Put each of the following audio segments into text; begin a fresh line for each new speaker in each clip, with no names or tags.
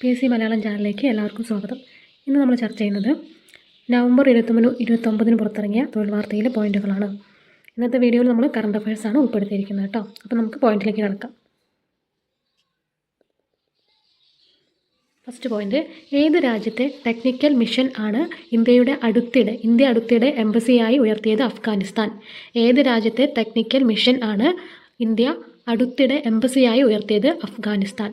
P S C Malayalam ചാനലിലേക്ക് എല്ലാവർക്കും സ്വാഗതം. ഇന്ന് നമ്മൾ ചർച്ച ചെയ്യുന്നത് നവംബർ ഇരുപത്തൊമ്പതിന് ഇരുപത്തൊമ്പതിന് പുറത്തിറങ്ങിയ തൊഴിൽ വാർത്തയിലെ പോയിന്റുകളാണ്. ഇന്നത്തെ വീഡിയോയിൽ നമ്മൾ കറണ്ട് അഫയേഴ്സാണ് ഉൾപ്പെടുത്തിയിരിക്കുന്നത് കേട്ടോ അപ്പോൾ നമുക്ക് പോയിന്റിലേക്ക് കിടക്കാം. ഫസ്റ്റ് പോയിന്റ് ഏത് രാജ്യത്തെ ടെക്നിക്കൽ മിഷൻ ആണ് ഇന്ത്യയുടെ അടുത്തിടെ ഇന്ത്യ അടുത്തിടെ എംബസിയായി ഉയർത്തിയത് അഫ്ഗാനിസ്ഥാൻ? ഏത് രാജ്യത്തെ ടെക്നിക്കൽ മിഷൻ ആണ് ഇന്ത്യ അടുത്തിടെ എംബസിയായി ഉയർത്തിയത് അഫ്ഗാനിസ്ഥാൻ?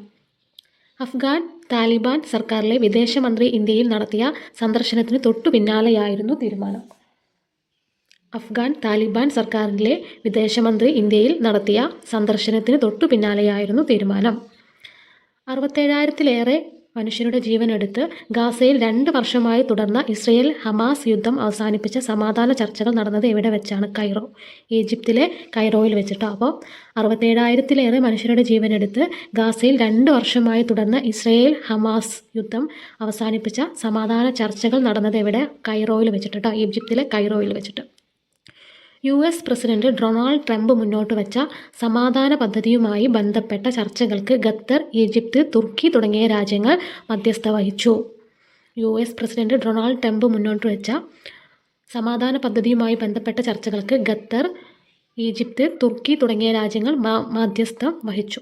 അഫ്ഗാൻ താലിബാൻ സർക്കാരിലെ വിദേശമന്ത്രി ഇന്ത്യയിൽ നടത്തിയ സന്ദർശനത്തിന് തൊട്ടു പിന്നാലെയായിരുന്നു തീരുമാനം. അഫ്ഗാൻ താലിബാൻ സർക്കാരിലെ വിദേശമന്ത്രി ഇന്ത്യയിൽ നടത്തിയ സന്ദർശനത്തിന് തൊട്ടു പിന്നാലെയായിരുന്നു തീരുമാനം. അറുപത്തേഴായിരത്തിലേറെ മനുഷ്യരുടെ ജീവനെടുത്ത് ഗാസയിൽ രണ്ട് വർഷമായി തുടർന്ന ഇസ്രയേൽ ഹമാസ് യുദ്ധം അവസാനിപ്പിച്ച സമാധാന ചർച്ചകൾ നടന്നത് എവിടെ വെച്ചാണ്? കൈറോ ഈജിപ്തിലെ കൈറോയിൽ വെച്ചിട്ടോ? അപ്പോൾ അറുപത്തേഴായിരത്തിലേറെ മനുഷ്യരുടെ ജീവനെടുത്ത് ഗാസയിൽ രണ്ട് വർഷമായി തുടർന്ന ഇസ്രയേൽ ഹമാസ് യുദ്ധം അവസാനിപ്പിച്ച സമാധാന ചർച്ചകൾ നടന്നത് എവിടെ? കൈറോയിൽ വെച്ചിട്ടോ? ഈജിപ്തിലെ കൈറോയിൽ വെച്ചിട്ട്. U S president Donald Trump മുന്നോട്ട് വെച്ച സമാധാന പദ്ധതിയുമായി ബന്ധപ്പെട്ട ചർച്ചകൾക്ക് ഖത്തർ ഈജിപ്ത് തുർക്കി തുടങ്ങിയ രാജ്യങ്ങൾ മധ്യസ്ഥ വഹിച്ചു. U S president Donald Trump മുന്നോട്ട് വെച്ച സമാധാന പദ്ധതിയുമായി ബന്ധപ്പെട്ട ചർച്ചകൾക്ക് ഖത്തർ ഈജിപ്ത് തുർക്കി തുടങ്ങിയ രാജ്യങ്ങൾ മധ്യസ്ഥം വഹിച്ചു.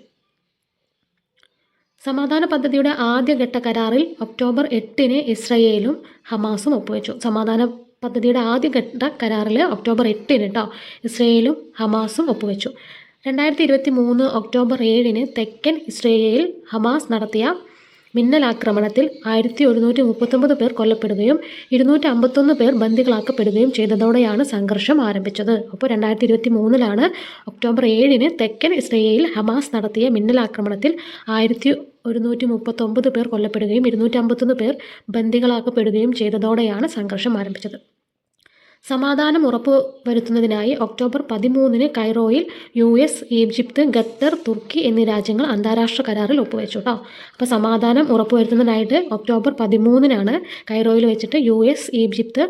സമാധാന പദ്ധതിയുടെ ആദ്യഘട്ട കരാറിൽ ഒക്ടോബർ എട്ടിന് ഇസ്രയേലും ഹമാസും ഒപ്പുവെച്ചു. സമാധാന പദ്ധതിയുടെ ആദ്യഘട്ട കരാറിൽ ഒക്ടോബർ എട്ടിന് കേട്ടോ ഇസ്രയേലും ഹമാസും ഒപ്പുവെച്ചു. രണ്ടായിരത്തി ഇരുപത്തി മൂന്ന് ഒക്ടോബർ ഏഴിന് തെക്കൻ ഇസ്രയേലിൽ ഹമാസ് നടത്തിയ മിന്നലാക്രമണത്തിൽ ആയിരത്തി ഒരുന്നൂറ്റി മുപ്പത്തൊമ്പത് പേർ കൊല്ലപ്പെടുകയും ഇരുന്നൂറ്റി അമ്പത്തൊന്ന് പേർ ബന്ദികളാക്കപ്പെടുകയും ചെയ്തതോടെയാണ് സംഘർഷം ആരംഭിച്ചത്. അപ്പോൾ രണ്ടായിരത്തി ഇരുപത്തി മൂന്നിലാണ് ഒക്ടോബർ ഏഴിന് തെക്കൻ ഇസ്രയേലിൽ ഹമാസ് നടത്തിയ മിന്നലാക്രമണത്തിൽ ആയിരത്തി ഒരുന്നൂറ്റി മുപ്പത്തൊമ്പത് പേർ കൊല്ലപ്പെടുകയും ഇരുന്നൂറ്റി അമ്പത്തൊന്ന് പേർ ബന്ദികളാക്കപ്പെടുകയും ചെയ്തതോടെയാണ് സംഘർഷം ആരംഭിച്ചത്. സമാധാനം ഉറപ്പുവരുത്തുന്നതിനായി ഒക്ടോബർ പതിമൂന്നിന് കൈറോയിൽ U S Egypt Qatar Turkey എന്നീ രാജ്യങ്ങൾ അന്താരാഷ്ട്ര കരാറിൽ ഒപ്പുവെച്ചു കേട്ടോ അപ്പോൾ സമാധാനം ഉറപ്പുവരുത്തുന്നതിനായിട്ട് ഒക്ടോബർ പതിമൂന്നിനാണ് കൈറോയിൽ വെച്ചിട്ട് U S Egypt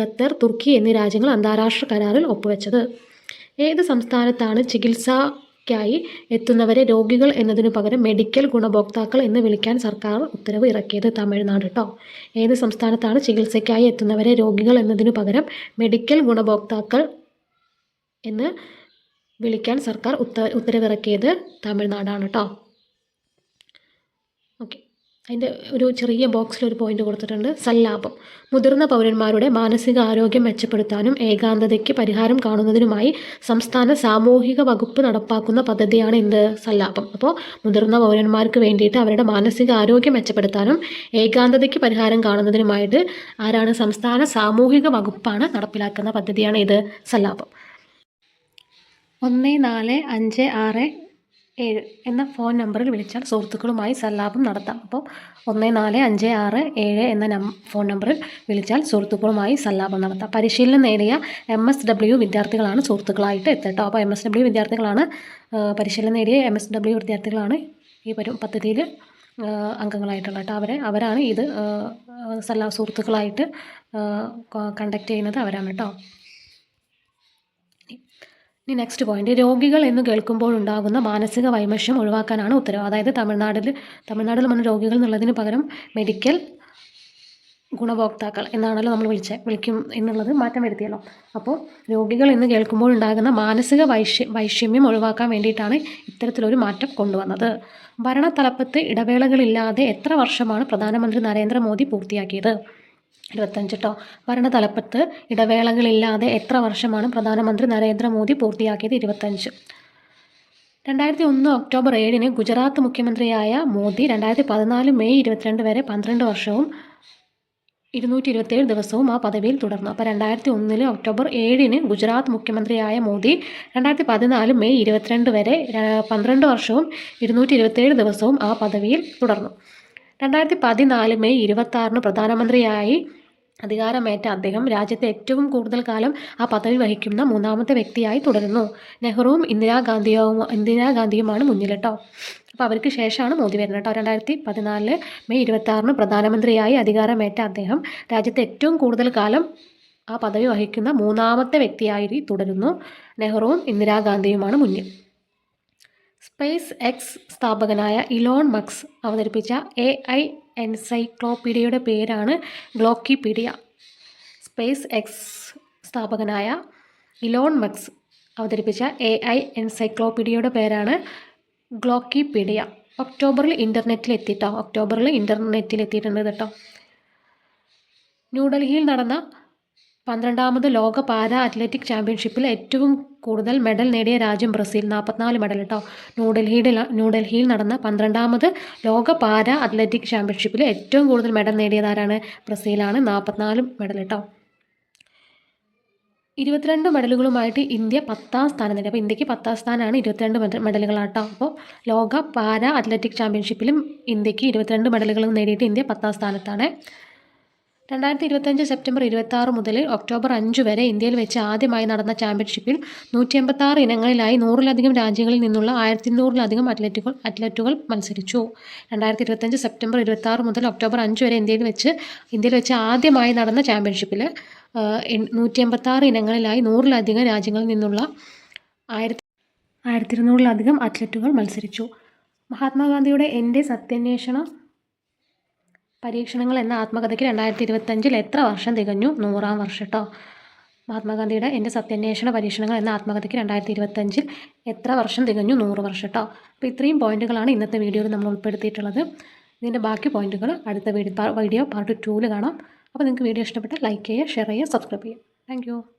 Qatar Turkey എന്നീ രാജ്യങ്ങൾ അന്താരാഷ്ട്ര കരാറിൽ ഒപ്പുവെച്ചത്. ഏത് സംസ്ഥാനത്താണ് ചികിത്സ ക്കായി എത്തുന്നവരെ രോഗികൾ എന്നതിനു പകരം മെഡിക്കൽ ഗുണഭോക്താക്കൾ എന്ന് വിളിക്കാൻ സർക്കാർ ഉത്തരവ് ഇറക്കിയത് തമിഴ്നാട് കേട്ടോ ഏത് സംസ്ഥാനത്താണ് ചികിത്സയ്ക്കായി എത്തുന്നവരെ രോഗികൾ എന്നതിനു പകരം മെഡിക്കൽ ഗുണഭോക്താക്കൾ എന്ന് വിളിക്കാൻ സർക്കാർ ഉത്ത ഉത്തരവിറക്കിയത് തമിഴ്നാടാണ് കേട്ടോ അതിന്റെ ഒരു ചെറിയ ബോക്സിൽ ഒരു പോയിന്റ് കൊടുത്തിട്ടുണ്ട്. സല്ലാപം. മുതിർന്ന പൗരന്മാരുടെ മാനസിക ആരോഗ്യം മെച്ചപ്പെടുത്താനും ഏകാന്തതയ്ക്ക് പരിഹാരം കാണുന്നതിനുമായി സംസ്ഥാന സാമൂഹിക വകുപ്പ് നടപ്പാക്കുന്ന പദ്ധതിയാണ് എന്ത് സല്ലാപം. അപ്പോൾ മുതിർന്ന പൗരന്മാർക്ക് വേണ്ടിയിട്ട് അവരുടെ മാനസിക ആരോഗ്യം മെച്ചപ്പെടുത്താനും ഏകാന്തതയ്ക്ക് പരിഹാരം കാണുന്നതിനുമായിട്ട് ആരാണ് സംസ്ഥാന സാമൂഹിക വകുപ്പാണ് നടപ്പിലാക്കുന്ന പദ്ധതിയാണ് ഇത് സല്ലാപം. ഒന്ന് നാല് അഞ്ച് ആറ് ഏഴ് എന്ന ഫോൺ നമ്പറിൽ വിളിച്ചാൽ സുഹൃത്തുക്കളുമായി സല്ലാപം നടത്താം. അപ്പോൾ ഒന്ന് നാല് അഞ്ച് ആറ് ഏഴ് എന്ന നം ഫോൺ നമ്പറിൽ വിളിച്ചാൽ സുഹൃത്തുക്കളുമായി സല്ലാപം നടത്താം. പരിശീലനം നേടിയ എം എസ് ഡബ്ല്യു വിദ്യാർത്ഥികളാണ് സുഹൃത്തുക്കളായിട്ട് എത്തട്ടോ അപ്പോൾ എം എസ് ഡബ്ല്യു വിദ്യാർത്ഥികളാണ് പരിശീലനം നേടിയ എം എസ് ഡബ്ല്യു വിദ്യാർത്ഥികളാണ് ഈ വരും പദ്ധതിയിൽ അംഗങ്ങളായിട്ടുള്ള കേട്ടോ അവരെ അവരാണ് ഇത് സല്ലാ സുഹൃത്തുക്കളായിട്ട് കണ്ടക്ട് ചെയ്യുന്നത് അവരാണ് കേട്ടോ ഇനി നെക്സ്റ്റ് പോയിന്റ് രോഗികൾ എന്ന് കേൾക്കുമ്പോൾ ഉണ്ടാകുന്ന മാനസിക വൈമശ്യം ഒഴിവാക്കാനാണ് ഉത്തരവ് അതായത് തമിഴ്നാട്ടിൽ തമിഴ്നാട്ടിൽ വന്ന രോഗികൾ എന്നുള്ളതിന് പകരം മെഡിക്കൽ ഗുണഭോക്താക്കൾ എന്നാണല്ലോ നമ്മൾ വിളിച്ച വിളിക്കും എന്നുള്ളത് മാറ്റം വരുത്തിയല്ലോ. അപ്പോൾ രോഗികൾ എന്ന് കേൾക്കുമ്പോൾ ഉണ്ടാകുന്ന മാനസിക വൈഷ്യ വൈഷമ്യം ഒഴിവാക്കാൻ വേണ്ടിയിട്ടാണ് ഇത്തരത്തിലൊരു മാറ്റം കൊണ്ടുവന്നത്. ഭരണത്തലപ്പത്ത് ഇടവേളകളില്ലാതെ എത്ര വർഷമാണ് പ്രധാനമന്ത്രി നരേന്ദ്രമോദി പൂർത്തിയാക്കിയത്? ഇരുപത്തഞ്ച് കേട്ടോ ഭരണതലപ്പത്ത് ഇടവേളകളില്ലാതെ എത്ര വർഷമാണ് പ്രധാനമന്ത്രി നരേന്ദ്രമോദി പൂർത്തിയാക്കിയത് ഇരുപത്തഞ്ച് രണ്ടായിരത്തി ഒന്ന് ഒക്ടോബർ ഏഴിന് ഗുജറാത്ത് മുഖ്യമന്ത്രിയായ മോദി രണ്ടായിരത്തി പതിനാല് മെയ് ഇരുപത്തിരണ്ട് വരെ പന്ത്രണ്ട് വർഷവും ഇരുന്നൂറ്റി ഇരുപത്തേഴ് ദിവസവും ആ പദവിയിൽ തുടർന്നു. അപ്പോൾ രണ്ടായിരത്തി ഒന്നിലെ ഒക്ടോബർ ഏഴിന് ഗുജറാത്ത് മുഖ്യമന്ത്രിയായ മോദി രണ്ടായിരത്തി പതിനാല് മെയ് ഇരുപത്തിരണ്ട് വരെ പന്ത്രണ്ട് വർഷവും ഇരുന്നൂറ്റി ഇരുപത്തേഴ് ദിവസവും ആ പദവിയിൽ തുടർന്നു. രണ്ടായിരത്തി പതിനാല് മെയ് ഇരുപത്തി പ്രധാനമന്ത്രിയായി അധികാരമേറ്റ അദ്ദേഹം രാജ്യത്തെ ഏറ്റവും കൂടുതൽ കാലം ആ പദവി വഹിക്കുന്ന മൂന്നാമത്തെ വ്യക്തിയായി തുടരുന്നു. നെഹ്റുവും ഇന്ദിരാഗാന്ധിയും ഇന്ദിരാഗാന്ധിയുമാണ് മുന്നിൽ കേട്ടോ അപ്പോൾ അവർക്ക് ശേഷമാണ് മോദി വരുന്നത് കേട്ടോ രണ്ടായിരത്തി പതിനാലിൽ മെയ് ഇരുപത്തി പ്രധാനമന്ത്രിയായി അധികാരമേറ്റ അദ്ദേഹം രാജ്യത്തെ ഏറ്റവും കൂടുതൽ കാലം ആ പദവി വഹിക്കുന്ന മൂന്നാമത്തെ വ്യക്തിയായി തുടരുന്നു. നെഹ്റുവും ഇന്ദിരാഗാന്ധിയുമാണ് മുന്നിൽ. സ്പേസ് എക്സ് സ്ഥാപകനായ ഇലോൺ മക്സ് അവതരിപ്പിച്ച എ ഐ എൻസൈക്ലോപീഡിയയുടെ പേരാണ് ഗ്ലോക്കിപീഡിയ. സ്പേസ് എക്സ് സ്ഥാപകനായ ഇലോൺ മക്സ് അവതരിപ്പിച്ച എ ഐ എൻസൈക്ലോപീഡിയയുടെ പേരാണ് ഗ്ലോക്കിപീഡിയ. ഒക്ടോബറിൽ ഇന്റർനെറ്റിൽ എത്തിയിട്ടോ ഒക്ടോബറിൽ ഇന്റർനെറ്റിൽ എത്തിയിട്ടുണ്ട് കേട്ടോ. ന്യൂഡൽഹിയിൽ നടന്ന പന്ത്രണ്ടാമത് ലോക പാരാ അത്ലറ്റിക് ചാമ്പ്യൻഷിപ്പിൽ ഏറ്റവും കൂടുതൽ മെഡൽ നേടിയ രാജ്യം ബ്രസീൽ. നാൽപ്പത്തിനാല് മെഡൽ കേട്ടോ ന്യൂഡൽഹിയുടെ ന്യൂഡൽഹിയിൽ നടന്ന പന്ത്രണ്ടാമത് ലോക പാരാ അത്ലറ്റിക് ചാമ്പ്യൻഷിപ്പിൽ ഏറ്റവും കൂടുതൽ മെഡൽ നേടിയതാരാണ് ബ്രസീലാണ്. നാൽപ്പത്തിനാല് മെഡൽ കേട്ടോ ഇരുപത്തിരണ്ട് മെഡലുകളുമായിട്ട് ഇന്ത്യ പത്താം സ്ഥാനം നേടി. അപ്പോൾ ഇന്ത്യയ്ക്ക് പത്താം സ്ഥാനമാണ് ഇരുപത്തിരണ്ട് മെഡ മെഡലുകളാട്ടോ അപ്പോൾ ലോക പാരാ അത്ലറ്റിക് ചാമ്പ്യൻഷിപ്പിലും ഇന്ത്യയ്ക്ക് ഇരുപത്തിരണ്ട് മെഡലുകളും നേടിയിട്ട് ഇന്ത്യ പത്താം സ്ഥാനത്താണ്. രണ്ടായിരത്തി ഇരുപത്തഞ്ച് സെപ്റ്റംബർ ഇരുപത്തി മുതൽ ഒക്ടോബർ അഞ്ച് വരെ ഇന്ത്യയിൽ വെച്ച് ആദ്യമായി നടന്ന ചാമ്പ്യൻഷിപ്പിൽ നൂറ്റി എൺപത്തി ഇനങ്ങളിലായി നൂറിലധികം രാജ്യങ്ങളിൽ നിന്നുള്ള ആയിരത്തി നൂറിലധികം അത്ലറ്റുകൾ അത്ലറ്റുകൾ മത്സരിച്ചു. രണ്ടായിരത്തി ഇരുപത്തഞ്ച് സെപ്റ്റംബർ ഇരുപത്തി മുതൽ ഒക്ടോബർ അഞ്ച് വരെ ഇന്ത്യയിൽ വെച്ച് ഇന്ത്യയിൽ വെച്ച് ആദ്യമായി നടന്ന ചാമ്പ്യൻഷിപ്പിൽ നൂറ്റി എൺപത്തി ഇനങ്ങളിലായി നൂറിലധികം രാജ്യങ്ങളിൽ നിന്നുള്ള ആയിരത്തി ആയിരത്തി ഇരുന്നൂറിലധികം അത്ലറ്റുകൾ മത്സരിച്ചു. മഹാത്മാഗാന്ധിയുടെ എന്റെ സത്യാന്വേഷണ പരീക്ഷണങ്ങൾ എന്ന ആത്മകഥയ്ക്ക് രണ്ടായിരത്തി ഇരുപത്തഞ്ചിൽ എത്ര വർഷം തികഞ്ഞു? നൂറാം വർഷം കേട്ടോ മഹാത്മാഗാന്ധിയുടെ എന്റെ സത്യാന്വേഷണ പരീക്ഷണങ്ങൾ എന്ന ആത്മകഥയ്ക്ക് രണ്ടായിരത്തി ഇരുപത്തഞ്ചിൽ എത്ര വർഷം തികഞ്ഞു? നൂറ് വർഷം കേട്ടോ അപ്പോൾ ഇത്രയും പോയിന്റുകളാണ് ഇന്നത്തെ വീഡിയോയിൽ നമ്മൾ ഉൾപ്പെടുത്തിയിട്ടുള്ളത്. ഇതിന്റെ ബാക്കി പോയിന്റുകൾ അടുത്ത വീഡിയോ വീഡിയോ പാർട്ട് ടൂവിൽ കാണാം. അപ്പോൾ നിങ്ങൾക്ക് വീഡിയോ ഇഷ്ടപ്പെട്ട് ലൈക്ക് ചെയ്യുക ഷെയർ ചെയ്യുക സബ്സ്ക്രൈബ് ചെയ്യുക. താങ്ക്